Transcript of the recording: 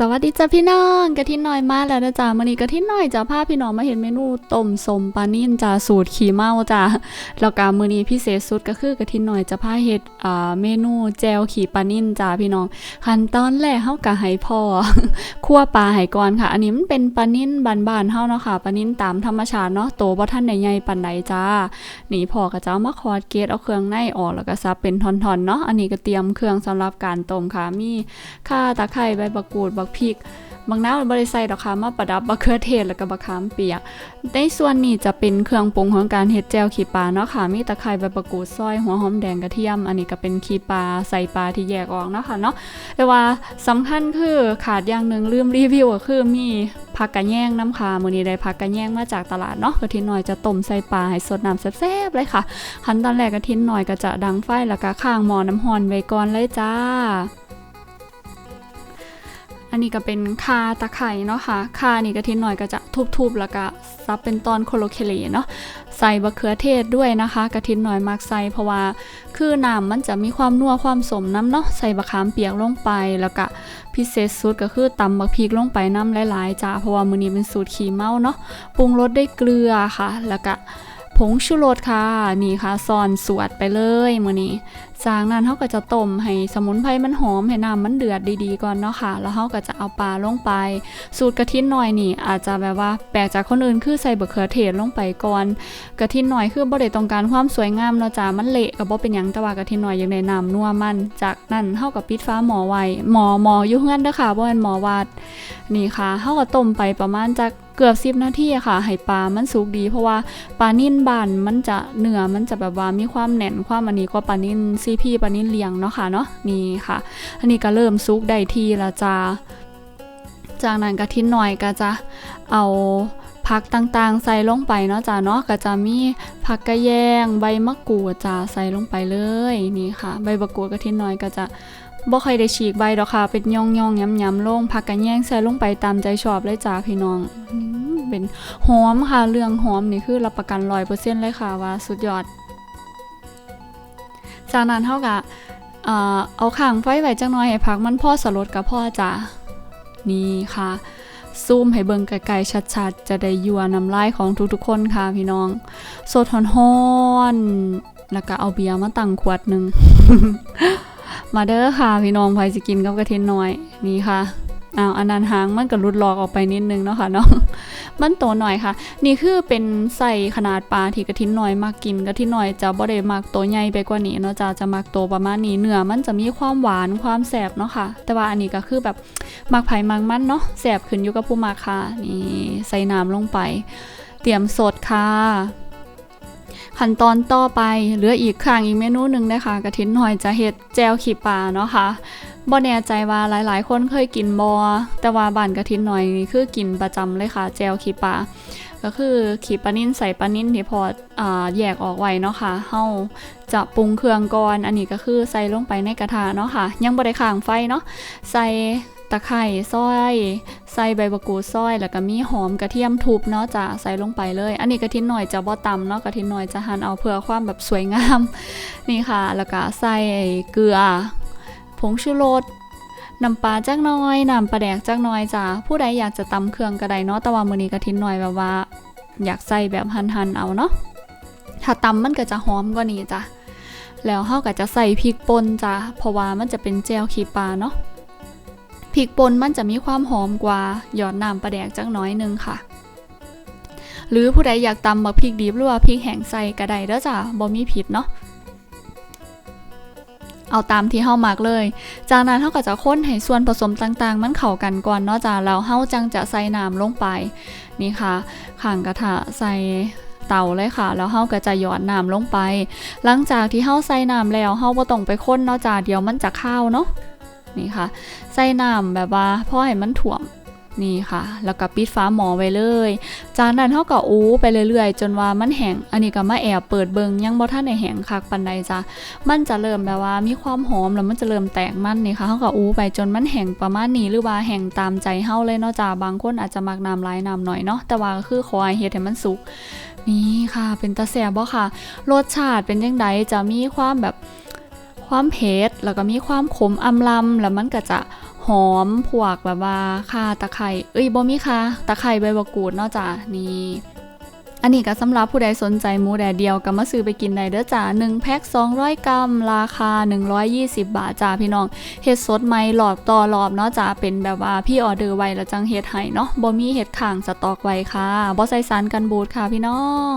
สวัสดีจ้ะพี่น้องกะทิน้อยมาแล้วนะจ๊ะมื้อนี้กะทิน้อยจะพาพี่น้องมาเห็นเมนูต้มสมปลานิ่นจ้ะสูตรขี้เมาจ้ะแล้วก็มื้อนี้พิเศษสุดก็คือกะทิน้อยจะพาเฮ็ดอ่าเมนูแจวขี้ปลานิ่นจ้ะพี่น้องขั้นตอนแรกเฮาก็ให้พ่อคั่วปลาให้ก่อนค่ะ อันนี้มันเป็นปลานิ่นบานๆเฮาเนาะค่ะปลานิ่นตามธรรมชาติเนาะโตบ่ทันได้ใหญ่ปานใดจ้านี่พ่อก็จะเอามาคอดเกตเอาเครื่องในออกแล้วก็ซับเป็นท่อนๆเนาะอันนี้ก็เตรียมเครื่องสำหรับการต้มค่ะมีข่าตะไคร้ใบมะกรูดบักพริกบางน้ำบริใส่ดอกค่ะมาประดับมะเขือเทศแล้วก็มะขามเปียก ในส่วนนี้จะเป็นเครื่องปรุงของการเฮ็ดแจวขี้ปลาเนาะค่ะ มีตะไคร้ใบมะกูดซอยหัวหอมแดงกระเทียม อันนี้ก็เป็นขี้ปลาใส่ปลาที่แยกออกเนาะค่ะเนาะ แต่ว่าสำคัญคือขาดอย่างหนึ่งลืมรีวิวก็คือมีผักกระแยงน้ำค่ะมื้อนี้ได้ผักกระแยงมาจากตลาดเนาะกระทิหน่อยจะต้มใส่ปลาให้สดน้ำแซ่บๆเลยค่ะ ขั้นตอนแรกกระทิหน่อยก็จะดังไฟแล้วก็ข้างหม้อน้ำร้อนไว้ก่อนเลยจ้า อันนี้ก็เป็นคาตะไคร่เนาะค่ะคานี่กะทิหน่อยก็จะทุบๆแล้วก็ซับเป็นตอนโคโลเคเลเนาะใส่บะเขือเทศด้วยนะคะกะทิหน่อยมักใส่เพราะว่าคือน้ำมันจะมีความนัวความสมน้ำเนาะใส่บะขามเปียกลงไปแล้วก็พิเศษสุดก็คือตำบักพริกลงไปน้ำหลายๆจ้าเพราะว่ามือนี้เป็นสูตรขี้เมาเนาะปรุงรสด้วยเกลือค่ะ แล้วก็ผงชูรสค่ะนี่ค่ะซอนสวดไปเลยมือนี้จากนั้นเขาก็จะต้มให้สมุนไพรมันหอมให้น้ำมันเดือดดีๆก่อนเนาะค่ะ แล้วเขาก็จะเอาปลาลงไป สูตรกะทิหน่อยนี่ อาจจะแบบว่าแปลกจากคนอื่นคือใส่บะเขือเทศลงไปก่อนกะทิหน่อยคือบ่ได้ต้องการความสวยงามเนาะจ้ามันเละก็บ่เป็นหยังแต่ว่ากะทิหน่อยอยังได้น้ำนัวมัน จากนั้นเฮาก็ปิดฟ้าหมอไว้หมอหมออยู่เฮือนเด้อค่ะบ่แม่นหมอวัดนี่ค่ะเฮาก็ต้มไปประมาณจักเกือบ10นาทีค่ะให้ปลา มันสุกดี เพราะว่าปลานิ่นบานมันจะเนื้อมันจะแบบว่ามีความแน่นความอันนี้ก็ปลานิ่นซีพีปานิ่นเลียงเนาะค่ะเนาะนี่ค่ะ อันนี้ก็เริ่มสุกได้ทีล้วจ้าจากนั้นกะทิ้นหน่อยก็จะเอาผักต่างๆ ใส่ลงไปเนาะจ้าเนาะก็จะมีผักกระแยงใบมะกรูดจ้าใส่ลงไปเลยนี่ค่ะ ใบมะกรูดกะทิ้นหน่อยก็จะบ่ค่อยได้ฉีกใบดอกค่ะ เป็นย่องๆย้ำๆลงผักกระแยงใส่ลงไปตามใจชอบเลยจ้าพี่น้องเป็นหอมค่ะเรื่องหอมนี่คือรับประกัน100%เลยค่ะว่าสุดยอด จากนั้นเท่ากับเอาข้างไฟไว้จังน้อยให้พักมันพ่อสลดกับพ่อจ้ะนี่ค่ะ ซูมให้เบิ่งไกลๆชัดๆ จะได้ยัวน้ำลายของทุกๆคนค่ะพี่น้อง สดฮ้อนๆแล้วก็เอาเบียร์มาตั้งขวดหนึ่งมาเด้อค่ะพี่น้องไผสิกินกับกระเทียมน้อยนี่ค่ะอ้าวอันนั้นหางมันก็หลุดหลอกออกไปนิดนึงเนาะค่ะเนาะ มันโตหน่อยค่ะ นี่คือเป็นใส่ขนาดปลาที่กระทินหน้อยมากกินกระทินหน้อยจะบ่ได้มักโตใหญ่ไปกว่านี้เนาะจะจะมักโตประมาณนี้เนื้อมันจะมีความหวานความแสบเนาะค่ะ แต่ว่าอันนี้ก็คือแบบมักไผ่มักมันเนาะแสบขึ้นอยู่กับผู้มักค่ะนี่ใส่น้ำลงไป เตรียมสดค่ะขั้นตอนต่อไปเหลืออีกข้งอีกเมนูหนึ่งนะคะกระทินน้อยจะเฮ็ดแจวขี้ปลาเนาะค่ะ บ่แน่ใจว่าหลายๆ คนเคยกินบอแต่ว่าบ้านกะทินน้อยนี่คือกินประจำเลยค่ะแจวขี้ปลาก็คือขีปลานิ่นใส่ปลานิ่นที่พออ่าแยกออกไว้เนาะค่ะเฮาจะปรุงเครื่องก่อนอันนี้ก็คือใส่ลงไปในกระทะเนาะค่ะ ยังบ่ได้ข้างไฟเนาะใส่ตะไคร้ซอย ใส่ใบมะกรูดซอย แล้วก็มีหอมกระเทียมทุบเนาะจะใส่ลงไปเลย อันนี้กระทินหน่อยจะบ่ตำเนาะกระทินหน่อยจะหั่นเอาเพื่อความแบบสวยงาม นี่ค่ะ แล้วก็ใส่เกลือ งชูรสน้ำปลาจักน้อยน้ำปลาแดกจักน้อยจ้ะผู้ใดอยากจะตำเครื่องก็ไดเนาะแต่ว่ามือนี้กะทินหน่อยแบบว่า อยากใส่แบบหั่นๆเอาเนาะถ้าตำมันก็จะหอมกว่านี้จ้ะแล้วเฮาก็จะใส่พริกป่นจ้ะเพราะว่ามันจะเป็นแจ่วขี้ปลาเนาะพริกป่นมันจะมีความหอมกว่าหยอดน้ำปลาแดกจักน้อยนึงค่ะ หรือผู้ใดอยากตำบักพริกดิบหรือว่าพริกแห้งใส่ก็ได้เด้อจ้ะบ่มีผิดเนาะ เอาตามที่เฮามักเลย จากนั้นเฮาก็จะค้นให้ส่วนผสมต่างๆ มันเข้ากันก่อนเนาะจ้าแล้วเฮาจังจะใส่น้ำลงไปนี่ค่ะข้างกระทะใส่เตาเลยค่ะ แล้วเฮาก็จะหยอดน้ำลงไป หลังจากที่เฮาใส่น้ำแล้วเฮาบ่ต้องไปค้นเนาะจ้าเดี๋ยวมันจะข้าวเนาะนี่ค่ะ ใส่น้ำแบบว่าพอให้มันถ่วม นี่ค่ะ แล้วก็ปิดฝาหมอไว้เลย จากนั้นเฮาก็อู้ไปเรื่อยๆ จนว่ามันแห้งอันนี้ก็มาแอบเปิดเบิงยังบ่ทันได้แห้งคักปานใดจ้ะมันจะเริ่มแบบว่ามีความหอมแล้วมันจะเริ่มแตกมันนี่ค่ะเขาก็อู้ไปจนมันแห้งประมาณนี้หรือว่าแห้งตามใจเฮาเลยเนาะจ้าบางคนอาจจะมักน้ำหลายน้ำหน่อยเนาะแต่ว่าก็คือขอให้เฮ็ดให้มันสุกนี่ค่ะเป็นตาแซ่บบ่ค่ะ รสชาติเป็นจังไดจะมีความแบบความเผ็ดแล้วก็มีความขมอำลำแล้วมันก็จะ หอมพวกแบบว่าข่าตะไคร้เอ้ยบ่มีค่ะตะไคร้ใบมะกรูดเนาะจ้ะนี่อันนี้ก็สำหรับผู้ใดสนใจหมูแดดเดียวก็มาซื้อไปกินได้เด้อจ้า1แพ็ค200 กรัม ราคา 120 บาทจ้าพี่น้องเฮ็ดสดใหม่หลอดต่อรอบเนาะจ้าเป็นแบบว่าพี่ออเดอร์ไว้แล้วจังเฮ็ดให้เนาะบ่มีเฮ็ดข้างสต็อกไว้ค่ะบ่ใส่สารกันบูดค่ะพี่น้อง